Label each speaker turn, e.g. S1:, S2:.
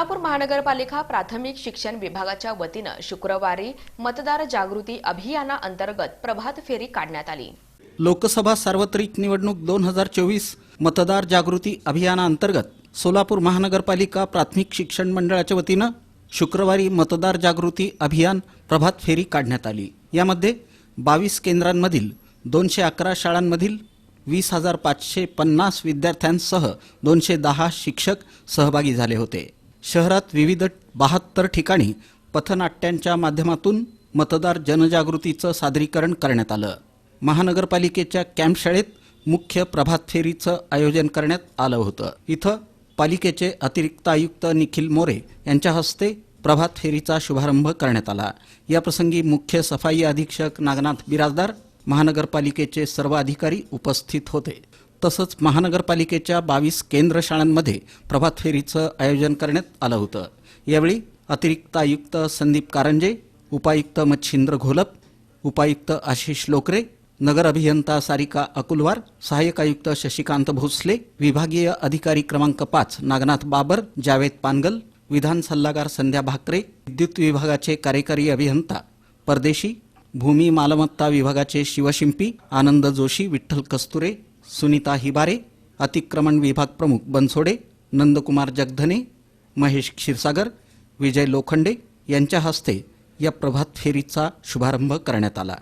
S1: सोलापूर महानगरपालिका प्राथमिक शिक्षण विभागाच्या वतीनं शुक्रवारी मतदार जागृती अभियानाअंतर्गत प्रभात फेरी काढण्यात आली.
S2: लोकसभा सार्वत्रिक निवडणूक दोन हजार चोवीस मतदार जागृती अभियानाअंतर्गत सोलापूर महानगरपालिका प्राथमिक शिक्षण मंडळाच्या वतीनं शुक्रवारी मतदार जागृती अभियान प्रभात फेरी काढण्यात आली. यामध्ये बावीस केंद्रांमधील दोनशे अकरा शाळांमधील वीस हजार पाचशे पन्नास विद्यार्थ्यांसह दोनशे दहा शिक्षक सहभागी झाले होते. शहरात विविध बहात्तर ठिकाणी पथनाट्यांच्या माध्यमातून मतदार जनजागृतीचं सादरीकरण करण्यात आलं. महानगरपालिकेच्या कॅम्पशाळेत मुख्य प्रभात फेरीचं आयोजन करण्यात आलं होतं. इथं पालिकेचे अतिरिक्त आयुक्त निखिल मोरे यांच्या हस्ते प्रभात फेरीचा शुभारंभ करण्यात आला. याप्रसंगी मुख्य सफाई अधीक्षक नागनाथ बिराजदार महानगरपालिकेचे सर्व अधिकारी उपस्थित होते. तसंच महानगरपालिकेच्या बावीस केंद्र शाळांमध्ये प्रभात फेरीचं आयोजन करण्यात आलं होतं. यावेळी अतिरिक्त आयुक्त संदीप कारंजे उपायुक्त मच्छिंद्र घोलप उपायुक्त आशिष लोकरे नगर अभियंता सारिका अकुलवार सहाय्यक आयुक्त शशिकांत भोसले विभागीय अधिकारी क्रमांक पाच नागनाथ बाबर जावेद पानगल विधान सल्लागार संध्या भाकरे विद्युत विभागाचे कार्यकारी अभियंता परदेशी भूमी मालमत्ता विभागाचे शिवशिंपी आनंद जोशी विठ्ठल कस्तुरे सुनीता हिबारे अतिक्रमण विभाग प्रमुख बनसोडे नंदकुमार जगधने महेश क्षीरसागर विजय लोखंडे यांच्या हस्ते या प्रभात फेरीचा शुभारंभ करण्यात आला.